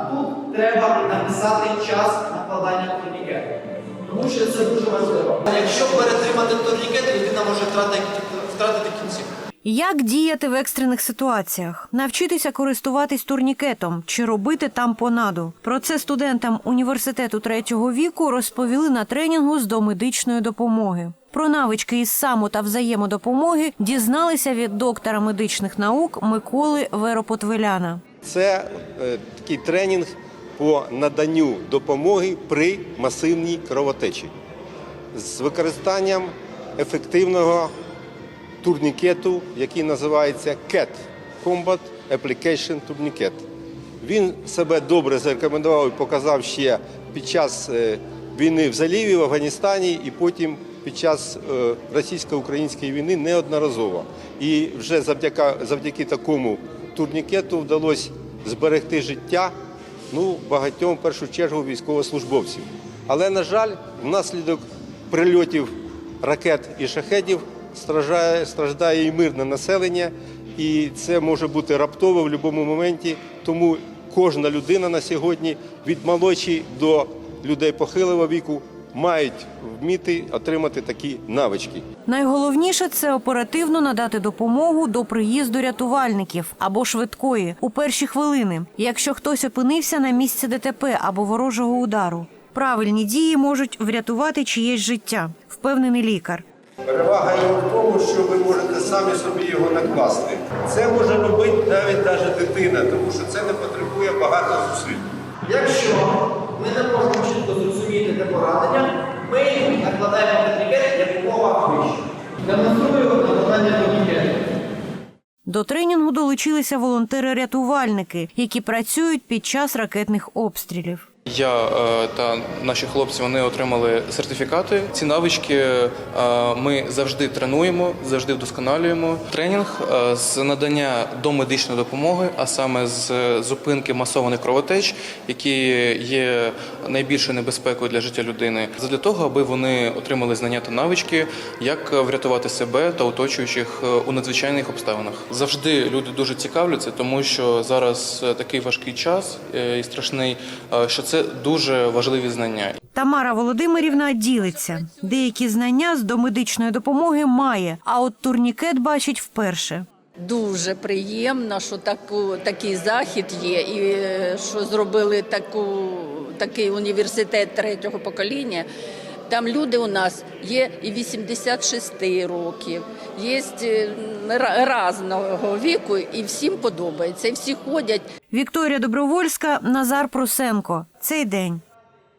Тут треба написати час накладання турнікету. Тому що це дуже важливо. Якщо перетримати турнікет, людина може втратити, втратити кінцівку. Як діяти в екстрених ситуаціях? Навчитися користуватись турнікетом чи робити там понаду. Про це студентам університету третього віку розповіли на тренінгу з домедичної допомоги. Про навички із саму та взаємодопомоги дізналися від доктора медичних наук Миколи Веропотвеляна. Це е, такий тренінг по наданню допомоги при масивній кровотечі з використанням ефективного турнікету, який називається CAT – Combat Application Tourniquet. Він себе добре зарекомендував і показав ще під час е, війни в заліві в Афганістані і потім під час е, російсько-української війни неодноразово. І вже завдяки, завдяки такому турнікету вдалося зберегти життя ну, багатьом, в першу чергу, військовослужбовців. Але, на жаль, внаслідок прильотів ракет і шахедів страждає, страждає і мирне населення, і це може бути раптово в будь-якому моменті. Тому кожна людина на сьогодні від молодші до людей похилого віку мають вміти отримати такі навички. Найголовніше це оперативно надати допомогу до приїзду рятувальників або швидкої у перші хвилини, якщо хтось опинився на місці ДТП або ворожого удару. Правильні дії можуть врятувати чиєсь життя, впевнений лікар. Перевага його в тому, що ви можете самі собі його накласти. Це може робити навіть навіть дитина, тому що це не потребує багато зусиль. Якщо ми не можемо чітко зрозуміти де поранення, ми накладаємо турнікет якомога вище. Демонструю накладання турнікету. До тренінгу долучилися волонтери-рятувальники, які працюють під час ракетних обстрілів. Я е, та наші хлопці вони отримали сертифікати. Ці навички е, ми завжди тренуємо, завжди вдосконалюємо. Тренінг е, з надання домедичної допомоги, а саме з зупинки масованих кровотеч, які є найбільшою небезпекою для життя людини, для того, аби вони отримали знання та навички, як врятувати себе та оточуючих у надзвичайних обставинах. Завжди люди дуже цікавляться, тому що зараз такий важкий час і страшний, що це дуже важливі знання. Тамара Володимирівна ділиться. Деякі знання з домедичної допомоги має, а от турнікет бачить вперше. Дуже приємно, що таку, такий захід є, і е, що зробили таку, такий університет третього покоління. Там люди у нас є і 86 років, є е, різного віку, і всім подобається, і всі ходять. Вікторія Добровольська, Назар Прусенко. Цей день.